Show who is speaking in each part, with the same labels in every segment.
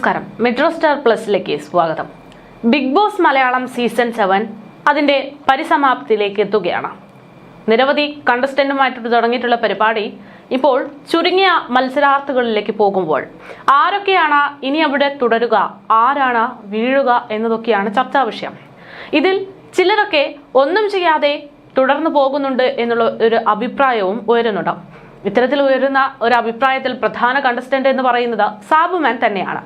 Speaker 1: നമസ്കാരം. Metro star പ്ലസിലേക്ക് സ്വാഗതം. Bigg Boss Malayalam season seven അതിന്റെ പരിസമാപ്തിയിലേക്ക് എത്തുകയാണ്. നിരവധി കണ്ടസ്റ്റന്റുമായിട്ട് തുടങ്ങിയിട്ടുള്ള പരിപാടി ഇപ്പോൾ ചുരുങ്ങിയ മത്സരാർത്ഥികളിലേക്ക് പോകുമ്പോൾ ആരൊക്കെയാണ് ഇനി അവിടെ തുടരുക ആരാണ് വീഴുക എന്നതൊക്കെയാണ് ചർച്ചാ വിഷയം. ഇതിൽ ചിലരൊക്കെ ഒന്നും ചെയ്യാതെ തുടർന്നു പോകുന്നുണ്ട് എന്നുള്ള ഒരു അഭിപ്രായവും ഉയരുന്നുണ്ട്. ഇത്തരത്തിൽ ഉയരുന്ന ഒരു അഭിപ്രായത്തിൽ പ്രധാന കണ്ടസ്റ്റന്റ് എന്ന് പറയുന്നത് സാബുമാൻ തന്നെയാണ്.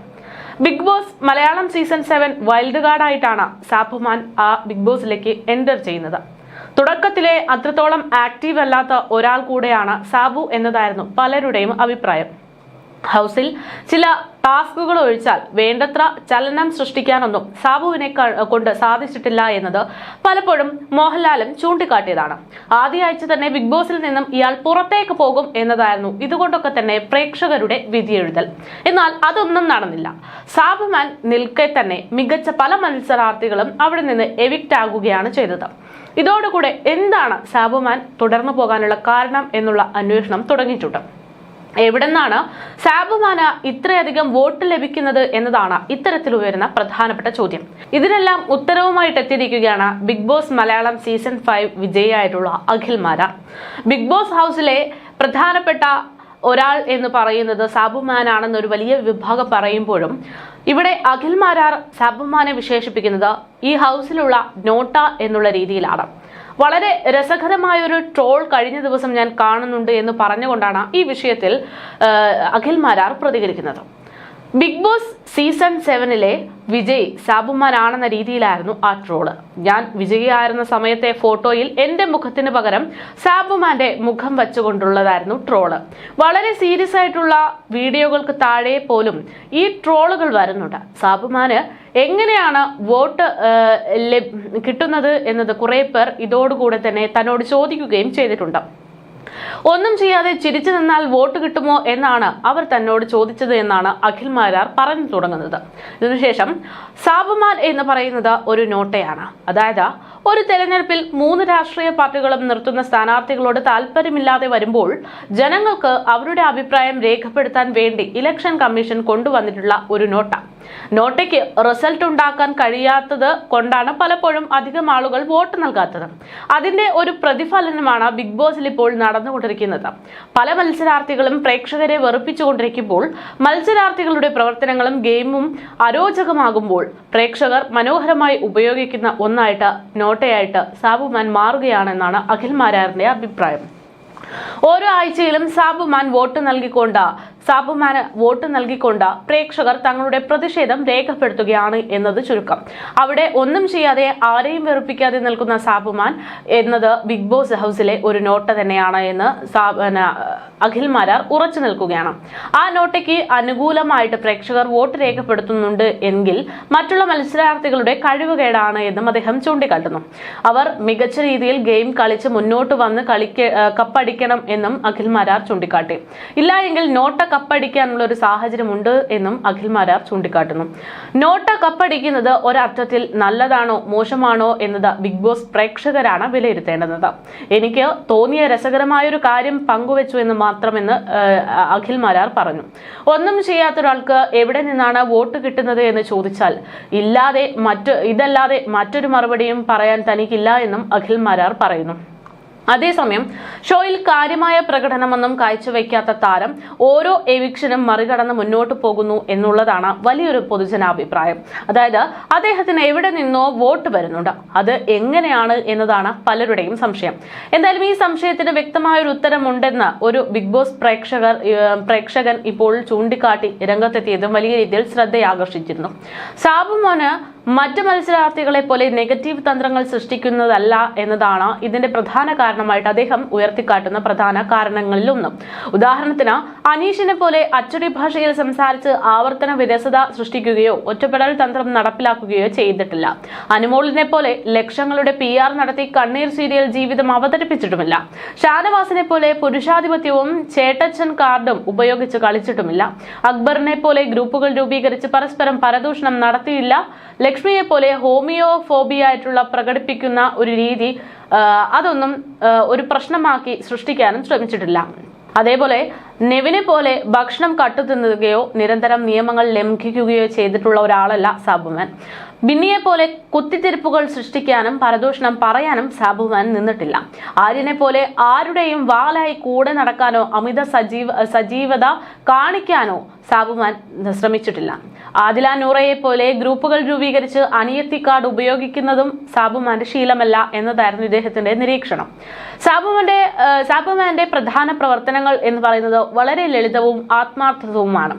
Speaker 1: Bigg Boss Malayalam season seven wild കാർഡായിട്ടാണ് Sabumon ആ ബിഗ് ബോസിലേക്ക് എന്റർ ചെയ്യുന്നത്. തുടക്കത്തിലെ അത്രത്തോളം ആക്റ്റീവ് അല്ലാത്ത ഒരാൾ കൂടെയാണ് സാബു എന്നതായിരുന്നു പലരുടെയും അഭിപ്രായം. ഹൗസിൽ ചില ടാസ്കുകൾ ഒഴിച്ചാൽ വേണ്ടത്ര ചലനം സൃഷ്ടിക്കാനൊന്നും സാബുവിനെ കൊണ്ട് സാധിച്ചിട്ടില്ല എന്നത് പലപ്പോഴും മോഹൻലാലും ചൂണ്ടിക്കാട്ടിയതാണ്. ആദ്യ ആഴ്ച തന്നെ ബിഗ് ബോസിൽ നിന്നും ഇയാൾ പുറത്തേക്ക് പോകും എന്നതായിരുന്നു ഇതുകൊണ്ടൊക്കെ തന്നെ പ്രേക്ഷകരുടെ വിധിയെഴുതൽ. എന്നാൽ അതൊന്നും നടന്നില്ല. സാബുമാൻ നിൽക്കെ തന്നെ മികച്ച പല മത്സരാർത്ഥികളും അവിടെ നിന്ന് എവിക്റ്റ് ആകുകയാണ് ചെയ്തത്. ഇതോടുകൂടെ എന്താണ് സാബുമാൻ തുടർന്നു പോകാനുള്ള കാരണം എന്നുള്ള അന്വേഷണം തുടങ്ങിയിട്ടുണ്ട്. എവിടെന്നാണ് സാബുമാന ഇത്രയധികം വോട്ട് ലഭിക്കുന്നത് എന്നതാണ് ഇത്തരത്തിൽ ഉയരുന്ന പ്രധാനപ്പെട്ട ചോദ്യം. ഇതിനെല്ലാം ഉത്തരവുമായിട്ട് എത്തിയിരിക്കുകയാണ് Bigg Boss Malayalam season five വിജയിയായിട്ടുള്ള Akhil Marar Bigg Boss ഹൗസിലെ പ്രധാനപ്പെട്ട ഒരാൾ എന്ന് പറയുന്നത് സാബുമാനാണെന്ന് ഒരു വലിയ വിഭാഗം പറയുമ്പോഴും ഇവിടെ അഖിൽ മാരാർ സാബുമാനെ വിശേഷിപ്പിക്കുന്നത് ഈ ഹൗസിലുള്ള നോട്ട എന്നുള്ള രീതിയിലാണ്. വളരെ രസകരമായ ഒരു ട്രോൾ കഴിഞ്ഞ ദിവസം ഞാൻ കാണുന്നുണ്ട് എന്ന് പറഞ്ഞുകൊണ്ടാണ് ഈ വിഷയത്തിൽ അഖിൽ മാരാർ പ്രതികരിക്കുന്നത്. ബിഗ് ബോസ് സീസൺ സെവനിലെ വിജയ് സാബുമാരാണെന്ന രീതിയിലായിരുന്നു ആ ട്രോൾ. ഞാൻ വിജയിയായിരുന്ന സമയത്തെ ഫോട്ടോയിൽ എന്റെ മുഖത്തിന് പകരം സാബുമാന്റെ മുഖം വെച്ചുകൊണ്ടുള്ളതായിരുന്നു ട്രോൾ. വളരെ സീരിയസ് ആയിട്ടുള്ള വീഡിയോകൾക്ക് താഴെ പോലും ഈ ട്രോളുകൾ വരുന്നുണ്ട്. സാബുമാന് എങ്ങനെയാണ് വോട്ട് കിട്ടുന്നത് എന്നത് കുറേ പേർ ഇതോടുകൂടെ തന്നെ തന്നോട് ചോദിക്കുകയും ചെയ്തിട്ടുണ്ട്. ഒന്നും ചെയ്യാതെ ചിരിച്ചു നിന്നാൽ വോട്ട് കിട്ടുമോ എന്നാണ് അവർ തന്നോട് ചോദിച്ചത് എന്നാണ് അഖിൽ മാരാർ പറഞ്ഞു തുടങ്ങുന്നത്. ഇതിനുശേഷം സാബുമാൻ എന്ന് പറയുന്നത് ഒരു നോട്ടയാണ്. അതായത് ഒരു തെരഞ്ഞെടുപ്പിൽ മൂന്ന് രാഷ്ട്രീയ പാർട്ടികളും നിർത്തുന്ന സ്ഥാനാർത്ഥികളോട് താല്പര്യമില്ലാതെ വരുമ്പോൾ ജനങ്ങൾക്ക് അവരുടെ അഭിപ്രായം രേഖപ്പെടുത്താൻ വേണ്ടി ഇലക്ഷൻ കമ്മീഷൻ കൊണ്ടുവന്നിട്ടുള്ള ഒരു നോട്ട. നോട്ടയ്ക്ക് റിസൾട്ട് ഉണ്ടാക്കാൻ കഴിയാത്തത് കൊണ്ടാണ് പലപ്പോഴും അധികം ആളുകൾ വോട്ട് നൽകാത്തത്. അതിന്റെ ഒരു പ്രതിഫലനമാണ് ബിഗ് ബോസിൽ ഇപ്പോൾ നടന്നുകൊണ്ടിരിക്കുന്നത്. പല മത്സരാർത്ഥികളും പ്രേക്ഷകരെ വെറുപ്പിച്ചുകൊണ്ടിരിക്കുമ്പോൾ മത്സരാർത്ഥികളുടെ പ്രവർത്തനങ്ങളും ഗെയിമും അരോചകമാകുമ്പോൾ പ്രേക്ഷകർ മനോഹരമായി ഉപയോഗിക്കുന്ന ഒന്നായിട്ട് നോട്ടയായിട്ട് സാബുമാൻ മാറുകയാണെന്നാണ് അഖിൽ മാരാറിന്റെ അഭിപ്രായം. ഓരോ ആഴ്ചയിലും സാബുമാൻ വോട്ട് നൽകിക്കൊണ്ട് സാബുമാന് വോട്ട് നൽകിക്കൊണ്ട് പ്രേക്ഷകർ തങ്ങളുടെ പ്രതിഷേധം രേഖപ്പെടുത്തുകയാണ് എന്നത് ചുരുക്കം. അവിടെ ഒന്നും ചെയ്യാതെ ആരെയും വെറുപ്പിക്കാതെ നിൽക്കുന്ന സാബുമാൻ എന്നത് ബിഗ് ബോസ് ഹൗസിലെ ഒരു നോട്ട തന്നെയാണ് എന്ന് അഖിൽ മാരാർ ഉറച്ചു നിൽക്കുകയാണ്. ആ നോട്ടയ്ക്ക് അനുകൂലമായിട്ട് പ്രേക്ഷകർ വോട്ട് രേഖപ്പെടുത്തുന്നുണ്ട് എങ്കിൽ മറ്റുള്ള മത്സരാർത്ഥികളുടെ കഴിവുകേടാണ് എന്നും അദ്ദേഹം ചൂണ്ടിക്കാട്ടുന്നു. അവർ മികച്ച രീതിയിൽ ഗെയിം കളിച്ച് മുന്നോട്ട് വന്ന് കളിക്ക കപ്പടിക്കണം എന്നും അഖിൽ മാരാർ ചൂണ്ടിക്കാട്ടി. ഇല്ല എങ്കിൽ നോട്ട കപ്പടിക്കാനുള്ള ഒരു സാഹചര്യമുണ്ട് എന്നും അഖിൽ മാരാർ ചൂണ്ടിക്കാട്ടുന്നു. നോട്ട കപ്പടിക്കുന്നത് ഒരർത്ഥത്തിൽ നല്ലതാണോ മോശമാണോ എന്നത് ബിഗ് ബോസ് പ്രേക്ഷകരാണ് വിലയിരുത്തേണ്ടത്. എനിക്ക് തോന്നിയ രസകരമായ ഒരു കാര്യം പങ്കുവച്ചു എന്ന് മാത്രമെന്ന് അഖിൽ മാരാർ പറഞ്ഞു. ഒന്നും ചെയ്യാത്ത ഒരാൾക്ക് എവിടെ നിന്നാണ് വോട്ട് കിട്ടുന്നത് എന്ന് ചോദിച്ചാൽ ഇല്ലാതെ മറ്റ് ഇതല്ലാതെ മറ്റൊരു മറുപടിയും പറയാൻ തനിക്കില്ല എന്നും അഖിൽ മാരാർ പറയുന്നു. അതേസമയം ഷോയിൽ കാര്യമായ പ്രകടനമൊന്നും കാഴ്ചവെക്കാത്ത താരം ഓരോ എവിക്ഷനും മറികടന്ന് മുന്നോട്ട് പോകുന്നു എന്നുള്ളതാണ് വലിയൊരു പൊതുജനാഭിപ്രായം. അതായത് അദ്ദേഹത്തിന് എവിടെ നിന്നോ വോട്ട് വരുന്നുണ്ട്. അത് എങ്ങനെയാണ് എന്നതാണ് പലരുടെയും സംശയം. എന്തായാലും ഈ സംശയത്തിന് വ്യക്തമായ ഒരു ഉത്തരമുണ്ടെന്ന് ഒരു ബിഗ് ബോസ് പ്രേക്ഷകർ പ്രേക്ഷകൻ ഇപ്പോൾ ചൂണ്ടിക്കാട്ടി രംഗത്തെത്തിയതും വലിയ രീതിയിൽ ശ്രദ്ധയാകർഷിച്ചിരുന്നു. സാബുമോന് മറ്റ് മത്സരാർത്ഥികളെ പോലെ നെഗറ്റീവ് തന്ത്രങ്ങൾ സൃഷ്ടിക്കുന്നതല്ല എന്നതാണ് ഇതിന്റെ പ്രധാന കാരണമായിട്ട് അദ്ദേഹം ഉയർത്തിക്കാട്ടുന്ന പ്രധാന കാരണങ്ങളിലൊന്ന്. ഉദാഹരണത്തിന് അനീഷിനെ പോലെ അച്ചടി ഭാഷയിൽ സംസാരിച്ച് ആവർത്തന വിരസത സൃഷ്ടിക്കുകയോ ഒറ്റപ്പെടൽ തന്ത്രം നടപ്പിലാക്കുകയോ ചെയ്തിട്ടില്ല. അനുമോളിനെ പോലെ ലക്ഷങ്ങളുടെ പി ആർ നടത്തി കണ്ണീർ സീരിയൽ ജീവിതം അവതരിപ്പിച്ചിട്ടുമില്ല. ഷാനവാസിനെ പോലെ പുരുഷാധിപത്യവും ചേട്ടച്ചൻ കാർഡും ഉപയോഗിച്ച് കളിച്ചിട്ടുമില്ല. അക്ബറിനെ പോലെ ഗ്രൂപ്പുകൾ രൂപീകരിച്ച് പരസ്പരം പരദൂഷണം നടത്തിയില്ല. ലക്ഷ്മിയെ പോലെ ഹോമിയോഫോബിയ ആയിട്ടുള്ള പ്രകടിപ്പിക്കുന്ന ഒരു രീതി അതൊന്നും ഒരു പ്രശ്നമാക്കി സൃഷ്ടിക്കാനും ശ്രമിച്ചിട്ടില്ല. അതേപോലെ നെവിനെ പോലെ ഭക്ഷണം കട്ടുതിന്നുകയോ നിരന്തരം നിയമങ്ങൾ ലംഘിക്കുകയോ ചെയ്തിട്ടുള്ള ഒരാളല്ല സാബുമാൻ. ബിന്നിയെ പോലെ കുത്തിത്തിരിപ്പുകൾ സൃഷ്ടിക്കാനും പരദൂഷണം പറയാനും സാബുമാൻ നിന്നിട്ടില്ല. ആര്യനെ പോലെ ആരുടെയും വാലായി കൂടെ നടക്കാനോ അമിത സജീവ സജീവത കാണിക്കാനോ സാബുമാൻ ശ്രമിച്ചിട്ടില്ല. ആദില നൂറയെ പോലെ ഗ്രൂപ്പുകൾ രൂപീകരിച്ച് അനിയത്തി കാർഡ് ഉപയോഗിക്കുന്നതും സാബുമാന്റെ ശീലമല്ല എന്നതായിരുന്നു ഇദ്ദേഹത്തിന്റെ നിരീക്ഷണം. സാബുമാന്റെ സാബുമാന്റെ പ്രധാന പ്രവർത്തനങ്ങൾ എന്ന് പറയുന്നത് വളരെ ലളിതവും ആത്മാർത്ഥതവുമാണ്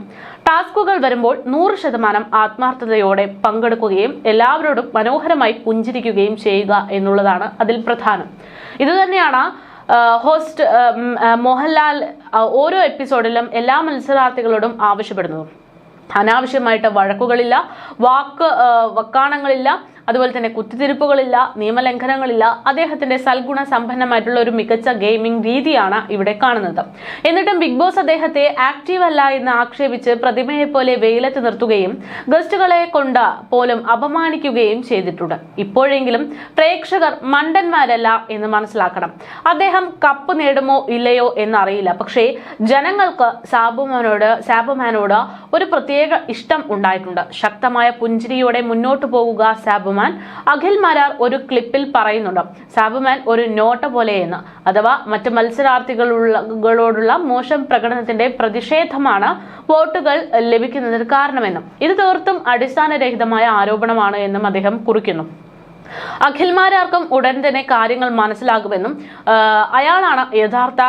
Speaker 1: ടാസ്കുകൾ വരുമ്പോൾ നൂറ് ശതമാനം ആത്മാർത്ഥതയോടെ പങ്കെടുക്കുകയും എല്ലാവരോടും മനോഹരമായി പുഞ്ചിരിക്കുകയും ചെയ്യുക എന്നുള്ളതാണ് അതിൽ പ്രധാനം. ഇതുതന്നെയാണ് ഹോസ്റ്റ് മോഹൻലാൽ ഓരോ എപ്പിസോഡിലും എല്ലാ മത്സരാർത്ഥികളോടും ആവശ്യപ്പെടുന്നതും. അനാവശ്യമായിട്ട് വഴക്കുകളില്ല വാക്ക് വക്കാണങ്ങളില്ല അതുപോലെ തന്നെ കുത്തിത്തിരിപ്പുകളില്ല നിയമലംഘനങ്ങളില്ല അദ്ദേഹത്തിന്റെ സൽഗുണ സമ്പന്നമായിട്ടുള്ള ഒരു മികച്ച ഗെയിമിംഗ് രീതിയാണ് ഇവിടെ കാണുന്നത്. എന്നിട്ടും ബിഗ് ബോസ് അദ്ദേഹത്തെ ആക്റ്റീവ് അല്ല എന്ന് ആക്ഷേപിച്ച് പ്രതിമയെ പോലെ വെയിലത്ത് നിർത്തുകയും ഗസ്റ്റുകളെ കൊണ്ട് പോലും അപമാനിക്കുകയും ചെയ്തിട്ടുണ്ട്. ഇപ്പോഴെങ്കിലും പ്രേക്ഷകർ മണ്ടന്മാരല്ല എന്ന് മനസ്സിലാക്കണം. അദ്ദേഹം കപ്പ് നേടുമോ ഇല്ലയോ എന്നറിയില്ല. പക്ഷേ ജനങ്ങൾക്ക് സാബുമാനോട് സാബുമാനോട് ഒരു പ്രത്യേക ഇഷ്ടം ഉണ്ടായിട്ടുണ്ട്. ശക്തമായ പുഞ്ചിരിയോടെ മുന്നോട്ട് പോകുക സാബുമാൻ അഖിൽ മാരാർ ഒരു ക്ലിപ്പിൽ പറയുന്നുണ്ട് സാബുമാൻ ഒരു നോട്ട പോലെയെന്ന്. അഥവാ മറ്റ് മത്സരാർത്ഥികളോടുള്ള മോശം പ്രകടനത്തിന്റെ പ്രതിഷേധമാണ് വോട്ടുകൾ ലഭിക്കുന്നതിന് കാരണമെന്നും. ഇത് തീർത്തും അടിസ്ഥാനരഹിതമായ ആരോപണമാണ് എന്നും അദ്ദേഹം കുറിക്കുന്നു. അഖിൽമാരാർക്കും ഉടൻ തന്നെ കാര്യങ്ങൾ മനസ്സിലാകുമെന്നും അയാളാണ് യഥാർത്ഥ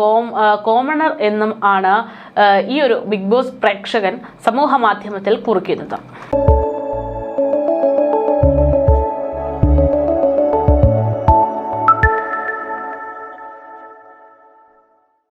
Speaker 1: കോം കോമണർ എന്നും ആണ് ഈ ഒരു ബിഗ് ബോസ് പ്രേക്ഷകൻ സമൂഹ മാധ്യമത്തിൽ കുറിക്കുന്നത്.